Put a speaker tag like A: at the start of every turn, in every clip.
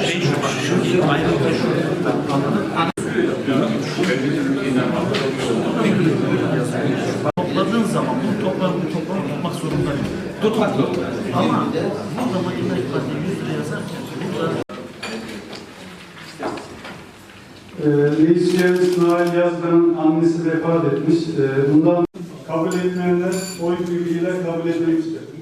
A: şey şu, şu. Topladığın zaman bu toplamı bu toplamı tutmak zorundayım. Tutmak zorunda. Ama burada makine ifade 100 lira yazarken burada
B: Ee, Reis Şehir İsmail Yazgan'ın annesi vefat etmiş. Ee, bundan kabul etmeyenler oy birliğiyle kabul edilmiştir.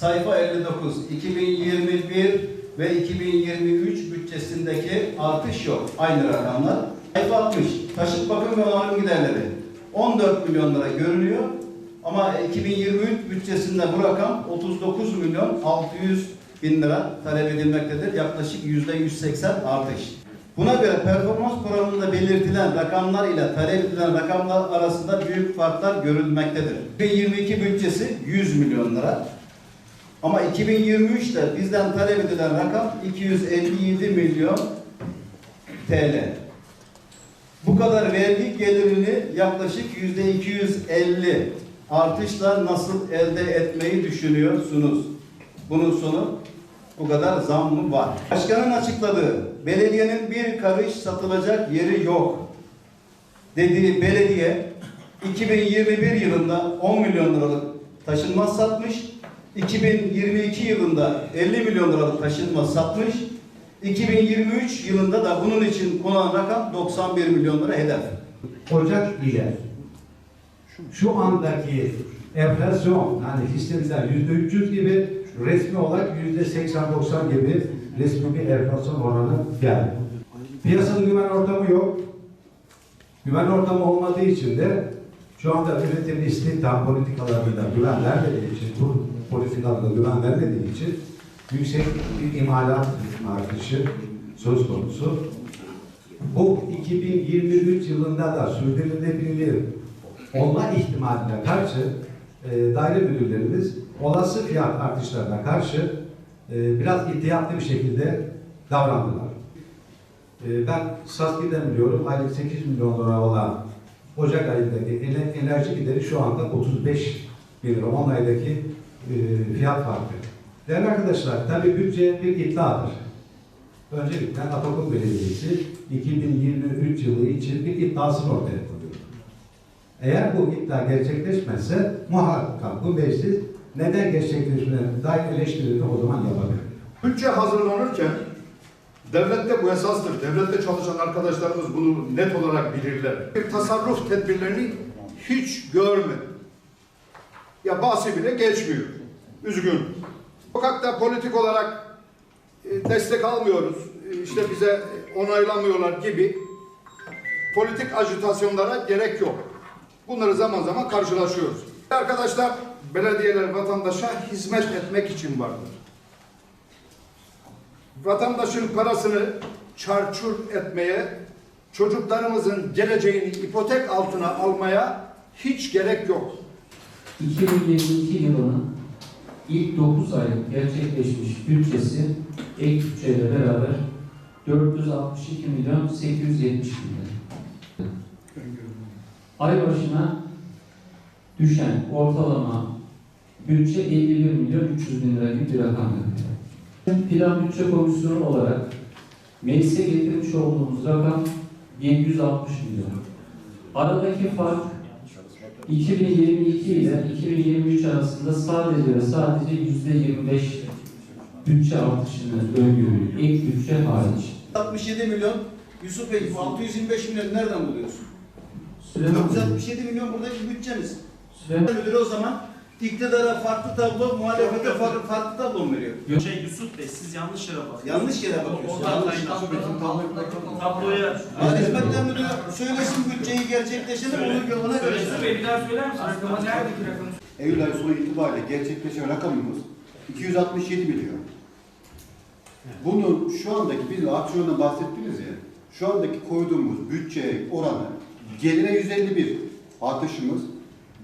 C: Sayfa 59, 2021 ve 2023 bütçesindeki artış yok. Aynı rakamlar. Sayfa 60, taşıt bakım ve onarım giderleri 14 milyon lira görünüyor. Ama 2023 bütçesinde bu rakam 39 milyon 600 bin lira talep edilmektedir. Yaklaşık yüzde 180 artış. Buna göre performans programında belirtilen rakamlar ile talep edilen rakamlar arasında büyük farklar görülmektedir. 2022 bütçesi 100 milyon lira. Ama 2023'te bizden talep edilen rakam 257 milyon TL. Bu kadar vergi gelirini yaklaşık yüzde 250 artışla nasıl elde etmeyi düşünüyorsunuz? Bunun sonu bu kadar zam mı var? Başkanın açıkladığı belediyenin bir karış satılacak yeri yok dediği belediye 2021 yılında 10 milyon liralık taşınmaz satmış. 2022 yılında 50 milyon liralık taşınmaz satmış. 2023 yılında da bunun için konan rakam 91 milyon lira hedef.
D: Ocak ile şu andaki enflasyon yani hissedilen yüzde 300 gibi resmi olarak yüzde 80-90 gibi resmi bir enflasyon oranı geldi. Piyasada güven ortamı yok. Güven ortamı olmadığı için de şu anda üretim istihdam politikalarında güven vermediği için, bu politikalarında güven vermediği için yüksek bir imalat artışı söz konusu. Bu 2023 yılında da sürdürülebilir olma ihtimaline karşı e, daire müdürlerimiz olası fiyat artışlarına karşı e, biraz ihtiyatlı bir şekilde davrandılar. E, ben SASKİ'den biliyorum aylık 8 milyon lira olan Ocak ayındaki ener- enerji gideri şu anda 35 bin lira. 10 aydaki e, fiyat farkı. Değerli arkadaşlar, tabii bütçe bir iddiadır. Öncelikle Atakum Belediyesi 2023 yılı için bir iddiasını ortaya koyuyor. Eğer bu iddia gerçekleşmezse muhakkak bu meclis neden gerçekleşmediğine dair eleştirilerini o zaman yapabilir.
E: Bütçe hazırlanırken devlette bu esastır. Devlette çalışan arkadaşlarımız bunu net olarak bilirler. Bir tasarruf tedbirlerini hiç görmedim. Ya bahsi bile geçmiyor. Üzgün. Sokakta politik olarak e, destek almıyoruz. e, işte bize onaylamıyorlar gibi politik ajitasyonlara gerek yok. Bunları zaman zaman karşılaşıyoruz. Arkadaşlar belediyeler vatandaşa hizmet etmek için vardır vatandaşın parasını çarçur etmeye, çocuklarımızın geleceğini ipotek altına almaya hiç gerek yok.
F: 2022 yılının ilk 9 aylık gerçekleşmiş bütçesi ek bütçeyle beraber 462 milyon 870 bin. Ay başına düşen ortalama bütçe 51 milyon 300 bin lira gibi bir rakam yapıyor. Plan Bütçe Komisyonu olarak meclise getirmiş olduğumuz rakam 760 milyon. Aradaki fark 2022 ile 2023 arasında sadece ve sadece yüzde 25 bütçe artışını öngörüyor. Ek bütçe hariç.
C: 67 milyon Yusuf Bey bu 625 milyon nereden buluyorsun?
F: Süleyman Bey,
C: 467 milyon buradaki bütçemiz.
F: Süleyman
C: Müdür o zaman iktidara farklı tablo, muhalefete farklı, farklı tablo mu veriyor?
A: şey Yusuf Bey siz yanlış yere bakıyorsunuz.
C: Yanlış yere bakıyorsun.
A: Oradan
C: Yanlış.
A: tabloya
C: Hadi hizmetler müdürü söylesin bütçeyi gerçekleşelim onu ona göre.
A: Yusuf Bey bir daha söyler misiniz? Rakama neredeki rakam?
G: Eylül ayı sonu itibariyle gerçekleşen rakamımız 267 milyon. Bunun şu andaki biz aksiyondan bahsettiniz ya, şu andaki koyduğumuz bütçe oranı gelire 151 artışımız,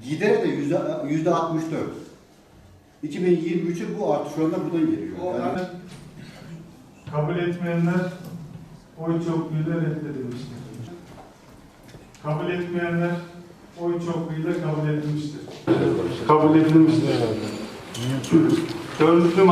G: gidere de yüzde, yüzde 64. 2023'e bu artış oranı buradan geliyor. Yani
B: Kabul etmeyenler oy çokluğuyla reddedilmiştir. Kabul etmeyenler oy çokluğuyla kabul edilmiştir. Kabul edilmiştir. Dördüncü